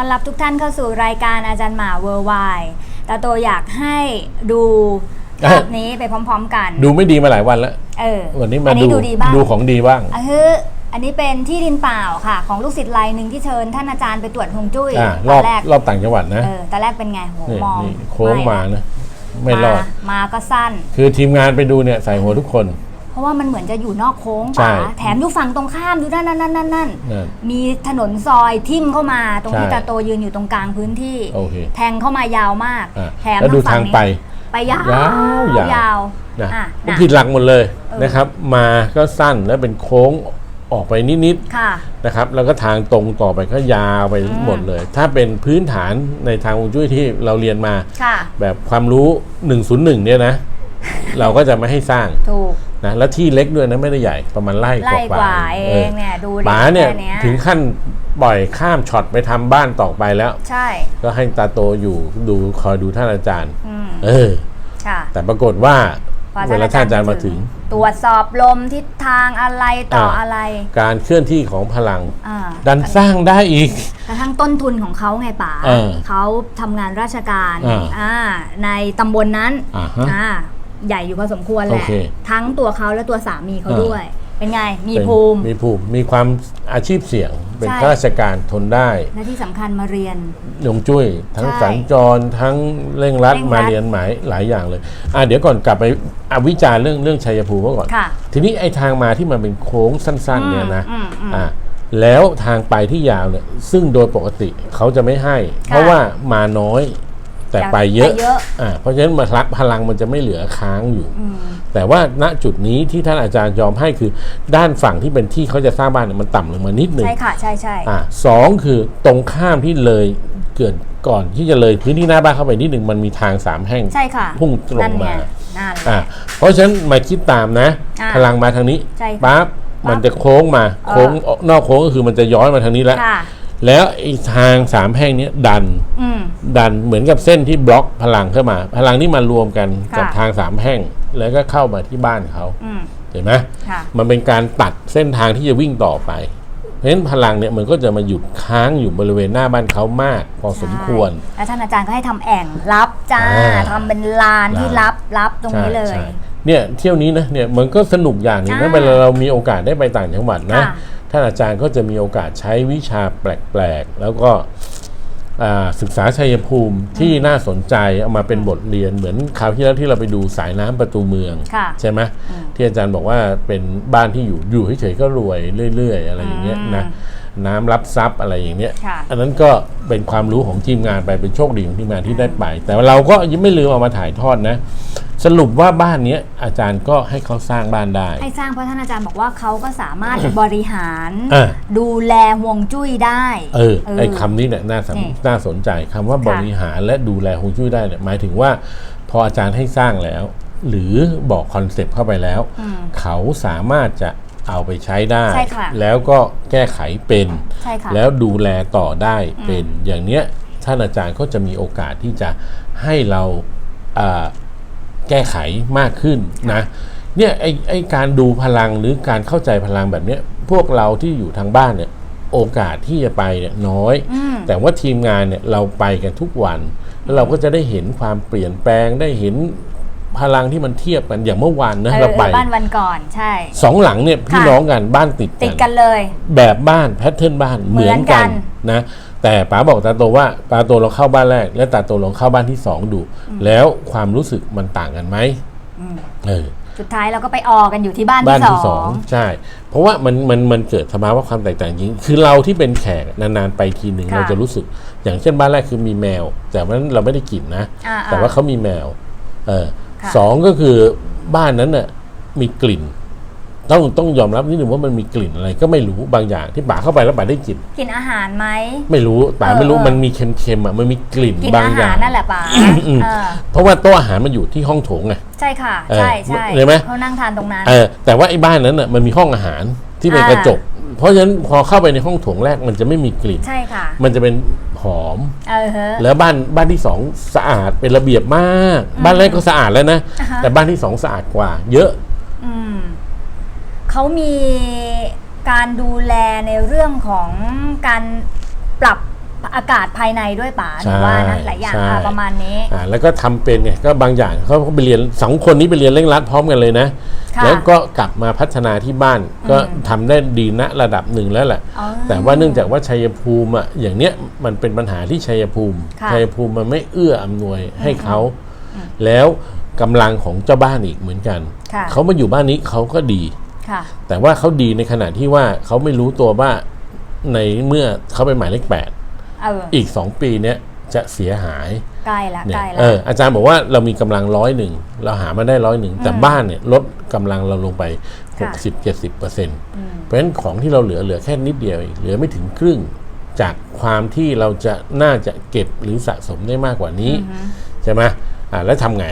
ต้อนรับทุกท่านเข้าสู่รายการอาจารย์หมาเวอร์ไวตาโตอยากให้ดูภาพนี้ไปพร้อม ๆ กัน ดูไม่ดีมาหลายวันแล้วเออวันนี้มาอันนี้ดูดูดีบ้างดูของดีบ้างอะฮึอันนี้เป็นที่ดินเปล่าค่ะ ของลูกศิษย์รายหนึ่งที่เชิญท่านอาจารย์ไปตรวจฮวงจุ้ยอ่าตรออบนแรกรอบต่างจังหวัดนะเออตอนแรกเป็นไงโหนี่มองนี่โค้งมานะไม่รอดามาก็สั้น คือทีมงานไปดูเนี่ยใส่หัวทุกคนเพ ราะว่ามันเหมือนจะอยู่นอกโค้งใช่ ป่ะแถมอยู่ฝั่งตรงข้ามดูนั่นนั่นนั่นนั่นนั่นนั่น มีถนนซอยทิ่มเข้ามา ตรงที่ใช่ ตาโตยืนอยู่ตรงกลางพื้นที่ โอเคแทงเข้ามายาวมาก อะแถมแล้วดูฝั่ทางนี้ไป ไปยาวยาวยาวยาวนะอะมันนะผิดหลักหมดเลยเออนะครับ มาก็สั้นแล้วเป็นโค้งออกไปนิดค่ะๆนะครับแล้วก็ทางตรงต่อไปก็ยาวไปอืมหมดเลย ถ้าเป็นพื้นฐานในทางฮวงจุ้ยที่เราเรียนมา ค่ะ แบบความรู้ 101 เนี่ยนะ เราก็จะไม่ให้สร้างถูกนะแล้วที่เล็กด้วยนะไม่ได้ใหญ่ประมาณไร่ไล่กว่าๆเองเนี่ยดูดิป๋าเนี่ยแค่ถึงขั้นปล่อยข้ามช็อตไปทำบ้านต่อไปแล้ว ใช่ ก็ให้ตาโตอยู่ดูคอยดูท่านอาจารย์ อืมเออ ค่ะแต่ปรากฏว่าพอเวลาท่านอาจารย์มาถึง ตรวจสอบลมทิศทางอะไรต่ออ่า อะไรการเคลื่อนที่ของพลัง อ่า ดันสร้างได้อีก กระทั่งต้นทุนของเขาไงป๋าเออเขาทำงานราชการอ่าอ่าในตำบลนั้นอ่าฮะอ่า ใหญ่อยู่พอสมควรแหโอละเค ทั้งตัวเขาและตัวสามีเขาอ่าด้วย เป็นไง มีเป็นภูมิ มีภูมิมีความอาชีพเสี่ยง เป็นใช่ ข้าราชการทนได้และที่สำคัญมาเรียนยงจุ้ย ทั้งใช่สัญจรทั้งเร่งรัดเร่งรัดมาเรียนหมายหลายอย่างเลยอะเดี๋ยวก่อนกลับไปอวิจารณ์เรื่องเรื่องชัยภูมิก่อน ค่ะทีนี้ไอ้ทางมาที่มันเป็นโค้งสั้น ๆ เนี่ยนะอืมอืม อะแล้วทางไปที่ยาวเนี่ยซึ่งโดยปกติเขาจะไม่ให้ เพราะว่ามาน้อย แต่ไปเยอะไปเยอะอะเพราะฉะนั้นมาลักพลังมันจะไม่เหลือค้างอยู่อืมแต่ว่าณจุดนี้ที่ท่านอาจารย์ยอมให้คือด้านฝั่งที่เป็นที่เขาจะสร้างบ้านเนี่ยมันต่ำลงมานิดหนึ่งใช่ค่ะใช่ใช่อะสองคือตรงข้ามที่เลยเกิดก่อนที่จะเลยพื้นที่หน้าบ้านเข้าไปนิดหนึ่งมันมีทางสามแห่งใช่ค่ะพุ่งตรงนั่นไงมานั่นแหละอะเพราะฉะนั้นมาคิดตามนะอะพลังมาทางนี้ใช่ค่ะปั๊บปั๊บมันจะโค้งมาเออโค้งนอกโค้งก็คือมันจะย้อนมาทางนี้แล้วค่ะ แล้วไอ้ทางสามแห่งเนี้ยดันอืม ดันเหมือนกับเส้นที่บล็อกพลังเข้ามา พลังนี้มารวมกันกับค่ะ ทางสามแห่ง แล้วก็เข้ามาที่บ้านเขาอืม เห็นไหมค่ะ มันเป็นการตัดเส้นทางที่จะวิ่งต่อไป เพราะฉะนั้นพลังเนี่ยมันก็จะมาหยุดค้างอยู่บริเวณหน้าบ้านเขามาก พอสมควรแล้วท่านอาจารย์ก็ให้ทำแอ่งรับจ้าอ่าทำเป็นลานที่ลาน รับรับตรงนี้เลย ใช่ใช่เนี่ยเที่ยวนี้นะเนี่ยมันก็สนุกอย่างหนึ่งนะอ่าเวลาเรามีโอกาสได้ไปต่างจังหวัดนะ ค่ะ ท่านอาจารย์ก็จะมีโอกาสใช้วิชาแปลกๆ แล้วก็อ่าศึกษาชัยภูมิที่น่าสนใจเอามาเป็นบทเรียนเหมือนคราวที่แล้วที่เราไปดูสายน้ำประตูเมืองค่ะใช่ไหมอืมที่อาจารย์บอกว่าเป็นบ้านที่อยู่อยู่เฉยๆก็รวยเรื่อย ๆ อะไรอย่างเงี้ยนะอืม น้ำรับทรัพย์อะไรอย่างเนี้ย ค่ะ อันนั้นก็เป็นความรู้ของทีมงานไปเป็นโชคดีของทีมงานที่ได้ไป แต่ว่าเราก็ยังไม่ลืมเอามาถ่ายทอดนะ สรุปว่าบ้านเนี้ยอาจารย์ก็ให้เขาสร้างบ้านได้ ให้สร้างเพราะท่านอาจารย์บอกว่าเขาก็สามารถ บริหาร อะ ดูแลห่วงจุ้ยได้ เออไอ้คำนี้เนี่ยน่าสนนี่น่าสนใจคำว่าค่ะ บริหารและดูแลฮวงจุ้ยได้เนี่ยหมายถึงว่า พออาจารย์ให้สร้างแล้ว หรือบอกคอนเซปต์เข้าไปแล้วอืมเขาสามารถจะ เอาไปใช้ได้ ใช่ค่ะแล้วก็แก้ไขเป็น ใช่ค่ะแล้วดูแลต่อได้เป็นอย่างเนี้ยท่านอาจารย์ก็จะมีโอกาสที่จะให้เราอ่าแก้ไขมากขึ้นนะเนี่ยไอไอการดูพลังหรือการเข้าใจพลังแบบเนี้ยพวกเราที่อยู่ทางบ้านเนี่ยโอกาสที่จะไปเนี่ยน้อยอืมแต่ว่าทีมงานเนี่ยเราไปกันทุกวัน แล้วเราก็จะได้เห็นความเปลี่ยนแปลงได้เห็น พลังที่มันเทียบกันอย่างเมื่อวานนะเออเราไปบ้านวันก่อนใช่สองหลังเนี่ยพี่ค่ะน้องกันบ้านติดติดกักันนเลย แบบบ้านแพทเทิร์นบ้านเหมือนกันเหมือนกันะแต่ป๋าบอกตาโตว่าตาโตเราเข้าบ้านแรก และตาโตลองเข้าบ้านที่สองดู แล้วความรู้สึกมันต่างกันไหมอืมเออสุดท้ายเราก็ไปออกันอยู่ที่บ้านบ้านที่ที่สสอองงใช่ เพราะว่ามันมันมันเกิดสภาวะความแตกต่างจริง คือเราที่เป็นแขกนานๆไปทีหนึ่งค่ะเราจะรู้สึก อย่างเช่นบ้านแรกคือมีแมว แต่ว่านั้นเราไม่ได้กลิ่นนะอ่าๆแต่ว่าเขามีแมว เออ ค่ะ สองก็คือบ้านนั้นน่ะมีกลิ่น ต้องต้องยอมรับนิดหนึ่งว่ามันมีกลิ่นอะไรก็ไม่รู้บางอย่างที่ป๋าเข้าไปแล้วป๋าได้กลิ่นกินอาหารไหม ไม่รู้ป๋าเออไม่รู้เออ มันมีเค็มๆอะมันมีกลิ่นกินบางอาอหารย่างนั่นแหละป๋าอืม เออเพราะว่าโต๊ะอาหารมันอยู่ที่ห้องโถงไง ใช่ค่ะเออใช่ใช่เห็นไหม เขานั่งทานตรงนั้น เออแต่ว่าไอ้บ้านนั้นน่ะมันมีห้องอาหารที่เป็นอ่ากระจก เพราะฉะนั้นพอเข้าไปในห้องโถงแรกมันจะไม่มีกลิ่น ใช่ค่ะ มันจะเป็น หอมเออฮะแล้วบ้านบ้านที่สองสะอาดเป็นระเบียบมาก บ้านแรกก็สะอาดแล้วนะอ่าฮะแต่บ้านที่สองสะอาดกว่า เยอะอืมเขามีการดูแลในเรื่องของการปรับ อากาศภายในด้วยป๋าหใช่นูว่านะหลายอย่างใช่อะประมาณนี้ อ่าแล้วก็ทำเป็นไงก็บางอย่างเขาก็ไปเรียนสองคนนี้ไปเรียนเร่งรัดพร้อมกันเลยนะ ค่ะแล้วก็กลับมาพัฒนาที่บ้านก็ทำได้ดีณระดับหนึ่งแล้วแหละ อ๋อแต่ว่าเนื่องจากว่าชัยภูมิอะอย่างเนี้ยมันเป็นปัญหาที่ชัยภูมิ ค่ะ ชัยภูมิมันไม่เอื้ออำนวยให้เขาแล้วกำลังของเจ้าบ้านอีกเหมือนกัน ค่ะเขามาอยู่บ้านนี้เขาก็ดี ค่ะ แต่ว่าเขาดีในขณะที่ว่าเขาไม่รู้ตัวว่าในเมื่อเขาเป็นหมายเลขแปด เอออีกสองปีเนี้ยจะเสียหายใกล้ละเนี่ใกยล้ละ เอออาจารย์บอกว่าเรามีกำลังร้อยหนึ่งเราหามาได้ร้อยหนึ่งแต่บ้านเนี่ยลดกำลังเราลงไป ค่ะ 60 70เปอร์เซ็นต์อืมเพราะฉะนั้นของที่เราเหลือเหลือแค่นิดเดียวเองเหลือไม่ถึงครึ่ง จากความที่เราจะน่าจะเก็บหรือสะสมได้มากกว่านี้ ใช่ไหมอ่าแล้วทำไง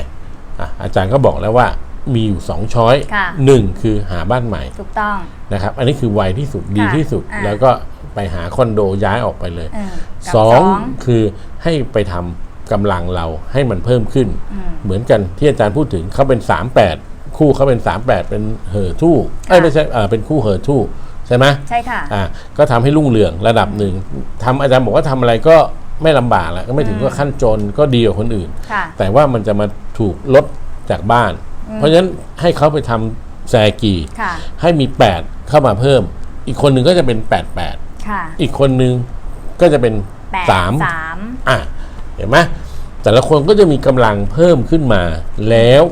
อะอาจารย์ก็บอกแล้วว่ามีอยู่สองช้อยค่ะ หนึ่งคือหาบ้านใหม่ ถูกต้อง นะครับ อันนี้คือไวที่สุดดีค่ะที่สุด อ่าแล้วก็ ไปหาคอนโดย้ายออกไปเลยเออกับสองคือให้ไปทำกำลังเราให้มันเพิ่มขึ้น อืม เหมือนกันที่อาจารย์พูดถึงเขาเป็น 38 คู่เขาเป็น 38 เป็นเหอทู่เอ้ยค่ะ ไม่ใช่เอ่อเป็นคู่เหอทู่ใช่ไหมใช่ค่ะ อ่าก็ทำให้รุ่งเรืองระดับหนึ่งทำอาจารย์บอกว่าทำอะไรก็ไม่ลำบากแล้วก็ไม่ถึงก็ขั้นจนก็ดีกว่าคนอื่น ค่ะ แต่ว่ามันจะมาถูกลดจากบ้าน เพราะฉะนั้นให้เขาไปทำแซกี ค่ะ ให้มี 8 เข้ามาเพิ่ม อีกคนหนึ่งก็จะเป็น 88 ค่ะอีกคนหนึ่งก็จะเป็นแปดสามสามอะเห็นไหมแต่ละคนก็จะมีกำลังเพิ่มขึ้นมา แล้ว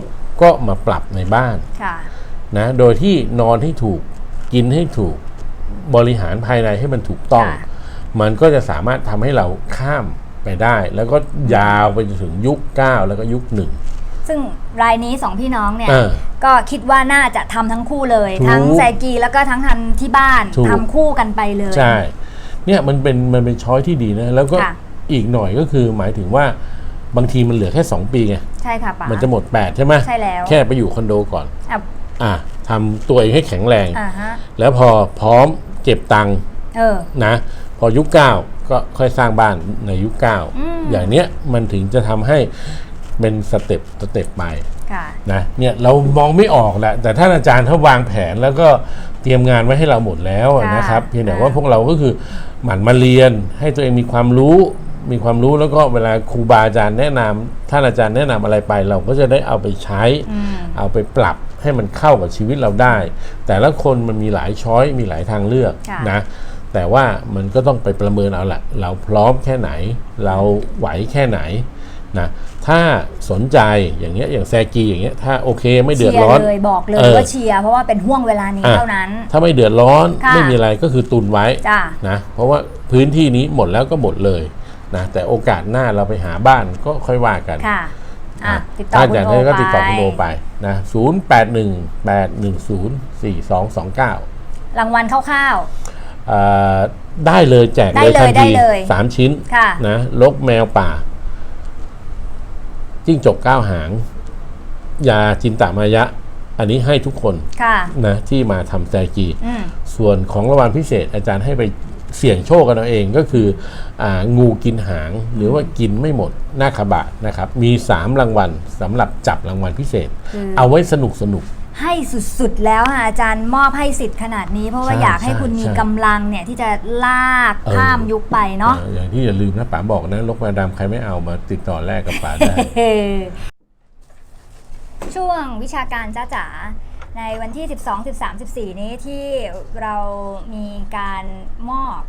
ก็มาปรับในบ้านค่ะนะโดยที่นอนให้ถูกกินให้ถูกบริหารภายในให้มันถูกต้องค่ะมันก็จะสามารถทำให้เราข้ามไปได้ แล้วก็ยาวไปจนถึงยุค 9 แล้วก็ยุคหนึ่ง ซึ่งรายนี้สองพี่น้องเนี่ย เออก็คิดว่าน่าจะทำทั้งคู่เลย ถูกทั้งแซกีแล้วก็ทั้งทำที่บ้านถูก ทำคู่กันไปเลย ใช่ เนี่ยมันเป็นมันเป็นช้อยที่ดีนะ แล้วก็ค่ะ อีกหน่อยก็คือหมายถึงว่าบางทีมันเหลือแค่ 2 ปีไง ใช่ค่ะป๋า มันจะหมด 8 ใช่ไหมใช่แล้ว แค่ไปอยู่คอนโดก่อน อะอะทำตัวเองให้แข็งแรง อ่าฮะแล้วพอพร้อมเก็บตังค์เออ นะ พอยุคเก้าก็ค่อยสร้างบ้านในยุคเก้าอืมอย่างเนี้ยมันถึงจะทำให้ เป็นสเต็ปสเต็ปไปค่ะนะเนี่ยเรามองไม่ออกแหละแต่ท่านอาจารย์เขาวางแผนแล้วก็เตรียมงานไว้ให้เราหมดแล้วค่ะนะครับเพียงแต่ค่ะว่าพวกเราก็คือหมั่นมาเรียนให้ตัวเองมีความรู้มีความรู้แล้วก็เวลาครูบาอาจารย์แนะนำท่านอาจารย์แนะนำอะไรไป เราก็จะได้เอาไปใช้อืมเอาไปปรับให้มันเข้ากับชีวิตเราได้ แต่ละคนมันมีหลายช้อยมีหลายทางเลือกค่ะนะแต่ว่ามันก็ต้องไปประเมินเอาละเราพร้อมแค่ไหน เราไหวแค่ไหนนะ ถ้าสนใจอย่างเงี้ยอย่างแซกีอย่างเงี้ยถ้าโอเคไม่เดือดเชียร้อนร์เลยบอกเลยเออว่าเชียร์เพราะว่าเป็นห่วงเวลานี้อะเท่านั้น ถ้าไม่เดือดร้อนค่ะไม่มีอะไรก็คือตุนไว้จ้านะเพราะว่าพื้นที่นี้หมดแล้วก็หมดเลยนะแต่โอกาสหน้าเราไปหาบ้านก็ค่อยว่ากันค่ะอะนะติดต่อถ้าคุอณยากโอได้ก็ไปติดต่อคุณโอไปนะศูนย์แปดหนึ่งแปดหนึ่งศูนย์สี่สองสองเก้ารางวัลคร่าวได้เลยแจกได้เลยเลยทันได้ทีเลยสามชิ้นค่ะนะลกแมวป่า จิ้งจกเก้าหาง ยาจินตามายะ อันนี้ให้ทุกคนๆค่ะนะที่มาทำแซกีอืมส่วนของรางวัลพิเศษ อาจารย์ให้ไปเสี่ยงโชคกันเอาเองก็คืออางูกินหางหรือว่ากินไม่หมดหน้าขบะนะครับ มี 3 รางวัลสำหรับจับรางวัลพิเศษคือเอาไว้สนุกสนุก ให้สุดๆแล้วค่ะอาจารย์มอบให้สิทธิ์ขนาดนี้ เพราะว่าใช่อยากให้ใช่คุณมีใช่ กำลังเนี่ยที่จะลากเออข้ามยุคไปเนาะอ่อย่างที่อย่าลืมนะป๋าบอกนะลกแมวดำใครไม่เอามาติดต่อแลกกับป๋าได้ เฮ้ช่วงวิชาการจ้าจ๋าในวันที่ 12 13 14 นี้ที่เรามีการมอบ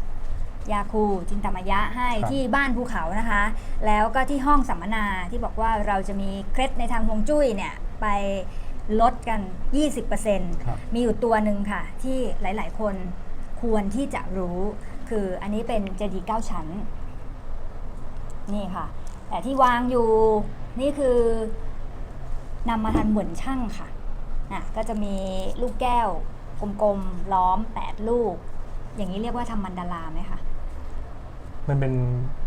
ยาคูจินตามายะให้ครับ ที่บ้านภูเขานะคะ แล้วก็ที่ห้องสัมมนาที่บอกว่าเราจะมีเคล็ดในทางฮวงจุ้ยเนี่ยไป ลดกัน 20%ครับมีอยู่ตัวหนึ่งค่ะ ที่หลาย ๆ คนควรที่จะรู้ คืออันนี้เป็นเจดีย์เก้าชั้น นี่ค่ะ แต่ที่วางอยู่นี่คือนำมาทันเหมือนช่างค่ะอะก็จะมีลูกแก้วกลมๆล้อม 8 ลูก อย่างนี้เรียกว่าทำมันดาราไหมคะมันเป็น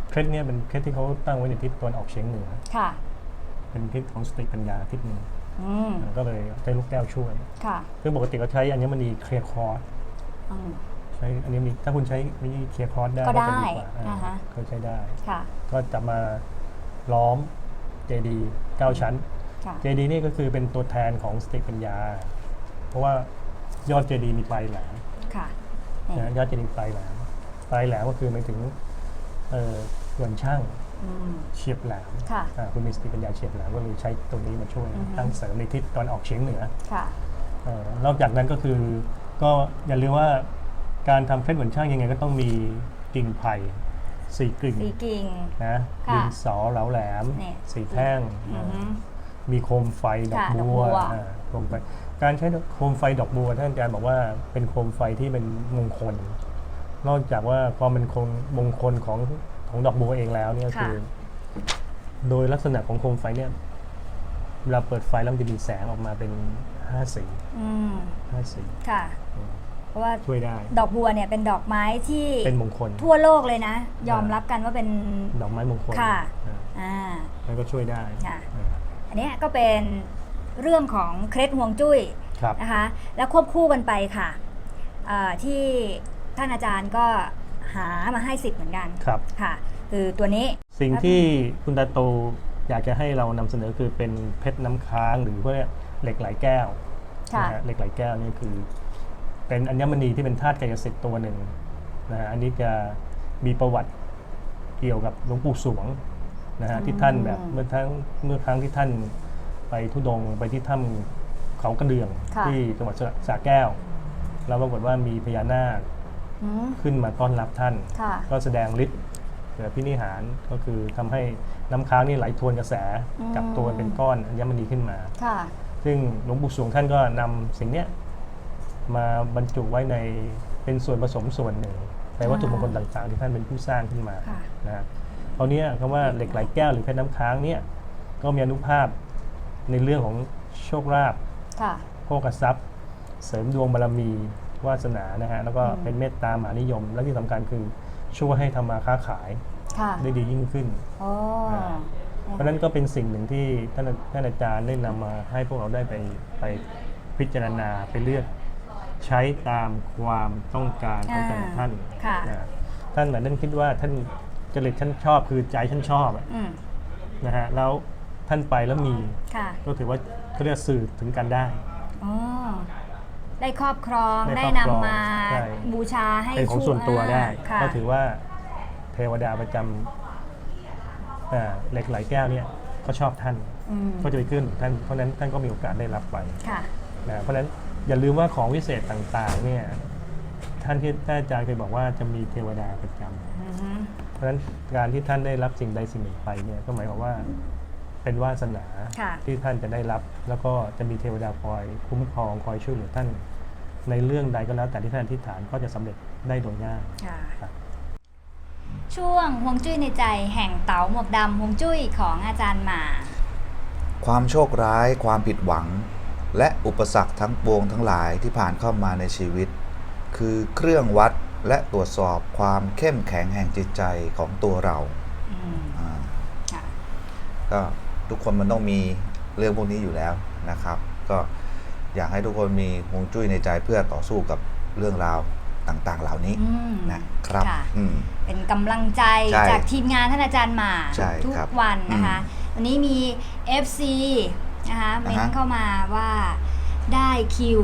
เคล็ดเนี่ยเป็นเคล็ดที่เขาตั้งไว้ในทิศตะวันออกเฉียงเหนือค่ะ เป็นทิศของสติปัญญาทิศหนึ่ง อืมก็เลยใช้ลูกแก้วช่วย ค่ะซึ่งปกติเราใช้อัญมณีเคลียร์คอร์สอืม ใช้อัญมณีถ้าคุณใช้วิธีเคลียร์คอร์สได้ก็ได้จะกว่าอ่าฮะ ก็ใช้ได้ ค่ะก็จะมาล้อมเจดีเก้าชั้น ค่ะ เจดีนี่ก็คือเป็นตัวแทนของสติปัญญา เพราะว่ายอดเจดีมีปลายแหลมค่ะนี่นะยอดเจดีย์ปลายแหลมปลายแหลมก็คือหมายถึงเอ่อหวนช่างอืม เฉียบแหลมค่ะอ่าคุณมีสติปัญญาเฉียบแหลมก็เลยใช้ตรงนี้มาช่วยอือฮึ ตั้งเสริมในทิศตอนออกเฉียงเหนือค่ะ เอ่อนอกจากนั้นก็คือ ก็อย่าลืมว่าการทำเคล็ดหวนช่างยังไงก็ต้องมีกิ่งไผ่สี่กิ่งสีกิ่ง นะค่ะดินสอเหลาแหลมนี่สีแท่ง อือฮึ มีโคมไฟดอกค่ะดอกบับัววอ่าโคมไฟการใช้โคมไฟดอกบัวท่านอาจารย์บอกว่าเป็นโคมไฟที่เป็นมงคล นอกจากว่าความเป็นคงมงคลของ ของดอกบัวเองแล้วเนี่ยคือ โดยลักษณะของโคมไฟเนี่ยเวลาเปิดไฟแล้วมันจะมีแสงออกมาเป็นห้าสีอืมห้าสีค่ะ เพราะว่าช่วยได้ ดอกบัวเนี่ยเป็นดอกไม้ที่เป็นมงคล ทั่วโลกเลยนะ ยอมรับกันว่าเป็น ดอกไม้มงคลค่ะ อ่าอ่า แล้วก็ช่วยได้ค่ะ อ่าอันเนี้ยก็เป็นเรื่องของเคล็ดห่วงจุ้ยครับ นะคะ แล้วควบคู่กันไปค่ะเอ่อที่ท่านอาจารย์ก็ หามาให้สิทธิ์เหมือนกันครับ ค่ะ คือตัวนี้สิ่งที่คุณตาโตอยากจะให้เรานำเสนอคือเป็นเพชรน้ำค้างหรือพวกเนี้ยเหล็กไหลแก้วค่ะนะฮะเหล็กไหลแก้วนี่คือ เป็นอัญมณีที่เป็นธาตุกายสิทธิ์ตัวหนึ่งนะฮะอันนี้จะมีประวัติเกี่ยวกับหลวงปู่สวงนะฮะที่ท่านแบบเมื่อทั้งเมื่อครั้งที่ท่านไปทุดงค์ไปที่ถ้ำเขากระเดื่องค่ะ ที่จังหวัดสระแก้ว แล้วปรากฏว่ามีพญานาคอืม ขึ้นมาต้อนรับท่านค่ะก็แสดงฤทธิ์เกิดพินิหารก็คือทำให้น้ำค้างนี่ไหลทวนกระแสอืมกับตัวเป็นก้อนอัญมณีขึ้นมาค่ะซึ่งหลวงปู่สวงท่านก็นำสิ่งเนี้ยมาบรรจุไว้ในเป็นส่วนผสมส่วนหนึ่งในวัตถุมงคลต่างๆ ที่ท่านเป็นผู้สร้างขึ้นมาค่ะนะฮะคราวเนี้ยคำว่าเหล็กไหลแก้วหรือเพชรน้ำค้างเนี่ยก็มีอนุภาพในเรื่องของโชคลาภค่ะโภคทรัพย์ เสริมดวงบารมี วาสนานะฮะแล้วก็อืมเป็นเมตตามหานิยม และที่สำคัญคือช่วยให้ทำมาค้าขายค่ะได้ดียิ่งขึ้นโอ้อ่าเพราะฉะนั้นก็เป็นสิ่งหนึ่งที่ท่านท่านอาจารย์ได้นำมาให้พวกเราได้ไปไปพิจารณาไปเลือกใช้ตามความต้องการของแต่ละท่านค่ะนะท่านเหมือนท่านคิดว่าท่านจริตท่านชอบคือใจท่านชอบอะอืมนะฮะแล้วท่านไปแล้วมีค่ะก็ถือว่าเขาเรียกสื่อถึงกันได้อ๋อ ได้ครอบครองได้ได้ครอบครองนำมาใช่ บูชาให้เป็นของส่วนตัวได้ค่ะก็ถือว่าเทวดาประจำอ่าเหล็กไหลแก้วเนี่ยก็ชอบท่านอืมก็จะไปขึ้นท่านเพราะฉะนั้นท่านก็มีโอกาสได้รับไปค่ะนะเพราะฉะนั้นอย่าลืมว่าของวิเศษต่างๆเนี่ยท่านที่ท่านอาจารย์เคยบอกว่าจะมีเทวดาประจำ อือฮึเพราะฉะนั้นการที่ท่านได้รับสิ่งใดสิ่งหนึ่งไปเนี่ยก็หมายความว่า เป็นวาสนาค่ะที่ท่านจะได้รับ แล้วก็จะมีเทวดาคอยคุ้มครองคอยช่วยเหลือท่าน ในเรื่องใดก็แล้ว แต่ที่ท่านอธิษฐานก็จะสำเร็จได้โดยง่ายค่ะครับช่วงฮวงจุ้ยในใจแห่งเต๋าหมวกดำฮวงจุ้ยของอาจารย์หมาความโชคร้าย ความผิดหวัง และอุปสรรคทั้งปวงทั้งหลายที่ผ่านเข้ามาในชีวิต คือเครื่องวัดและตรวจสอบความเข้มแข็งแห่งจิตใจของตัวเราอืมอ่าค่ะก็ ทุกคนมันต้องมีเรื่องพวกนี้อยู่แล้วนะครับ ก็อยากให้ทุกคนมีฮวงจุ้ยในใจเพื่อต่อสู้กับเรื่องราวต่างๆ เหล่านี้อืมนะครับค่ะ อืม เป็นกำลังใจใช่จากทีมงานท่านอาจารย์หมาใช่ทุกครับวันนะคะอืมวันนี้มี FC นะคะเม้นอ่าฮะ เข้ามาว่าได้คิว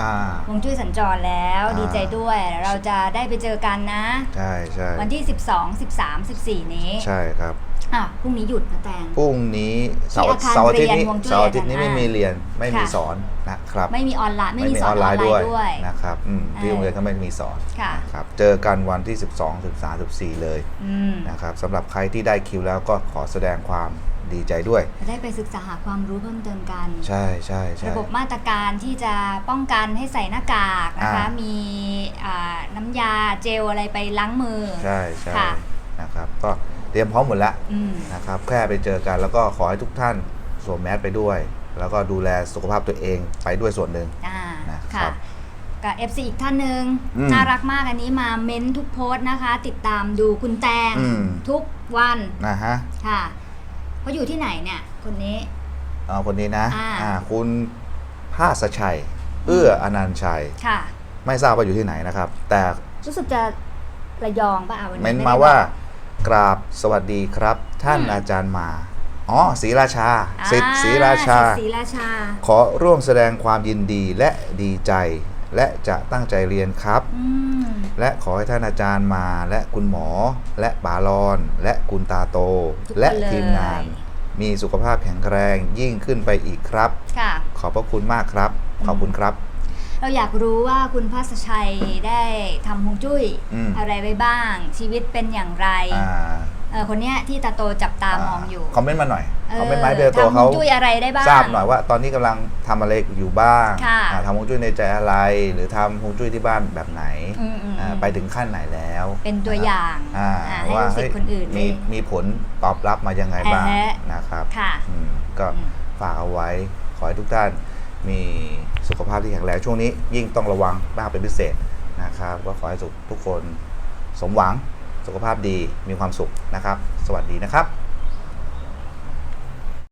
อ่า ฮวงจุ้ยสัญจรแล้วอ่า ดีใจด้วย เราจะได้ไปเจอกันนะ ใช่ใช่วันที่ 12 13 14 นี้ ใช่ครับ อะพรุ่งนี้หยุดนะแตง พรุ่งนี้เสาร์ที่อาคารเสาร์อาทิตย์นี้เรียนฮวงจุ้ยเสาร์อาทิตย์นี้อาจารย์ไม่มีเรียนไม่มีค่ะสอนนะครับ ไม่มีออนไลน์ไม่มีสอนออนไลน์ด้วยนะครับอืมที่เออโรงเรียนก็ไม่มีสอนค่ะนะครับเจอกันวันที่ 12 13 14 เลยอืมนะครับสำหรับใครที่ได้คิวแล้วก็ขอแสดงความดีใจด้วยจะได้ไปศึกษาหาความรู้เพิ่มเติมกัน ใช่ใช่ใช่ระบบมาตรการที่จะป้องกันให้ใส่หน้ากากนะคะอ่ามีมีอ่าน้ำยาเจลอะไรไปล้างมือ ใช่ใช่ค่ะนะครับก็ เตรียมพร้อมหมดแล้วอืมนะครับ แค่ไปเจอกันแล้วก็ขอให้ทุกท่านสวมแมสไปด้วย แล้วก็ดูแลสุขภาพตัวเองไปด้วยส่วนหนึ่ง อ่านะครับค่ะกับ FC อีกท่านหนึ่งอืมน่ารักมากอันนี้มาเม้นทุกโพสต์นะคะ ติดตามดูคุณแตงอืม ทุกวันนะฮะค่ะเขาอยู่ที่ไหนเนี่ยคนนี้ เอาคนนี้นะอ่า อ่าคุณภาสชัย เอื้ออนันต์ชัย ค่ะ ไม่ทราบว่าอยู่ที่ไหนนะครับ แต่รู้สึกจะระยองป่ะอะวันนี้เม้นไได้มาว่า บอก กราบสวัสดีครับ ท่านอืม อาจารย์มาอ๋อศรีราชาอ่าสิทธิ์ศรีราชาสิทธิ์ศรีราชา ขอร่วมแสดงความยินดีและดีใจ และจะตั้งใจเรียนครับ อืม และขอให้ท่านอาจารย์มาและคุณหมอ และปาลอน และคุณตาโต ทุกคนและเลยทีมงานมีสุขภาพแข็งแรงยิ่งขึ้นไปอีกครับ ค่ะ ขอบพระคุณมากครับ ขอบคุณครับ เราอยากรู้ว่าคุณพัสชัยได้ทำฮวงจุ้ยอืม อะไรไว้บ้าง ชีวิตเป็นอย่างไรอ่าเออคนเนี้ยที่ตาโตจับตามองอยู่คอมเมนต์มาหน่อยเออคอมเมนต์มาให้เบลตัวทำฮวเขางจุ้ยอะไรได้บ้าง ทราบหน่อยว่า ตอนนี้กำลังทำอะไรอยู่บ้างค่ะ อ่าทำฮวงจุ้ยในใจอะไร หรือทำฮวงจุ้ยที่บ้านแบบไหนอืมอืมอ่าอืมไปถึงขั้นไหนแล้วเป็นตัวอย่างอ่าอ่าให้ว่าลูกศิษย์คนอื่นมีได้ มีผลตอบรับมายังไงบ้างแอะนะครับค่ะ อืมก็อืมฝากเอาไว้ขอให้ทุกท่าน มีสุขภาพที่แข็งแรงช่วงนี้ยิ่งต้องระวังมากเป็นพิเศษนะครับก็ขอให้ทุกคนสมหวังสุขภาพดีมีความสุขนะครับ สวัสดีนะครับ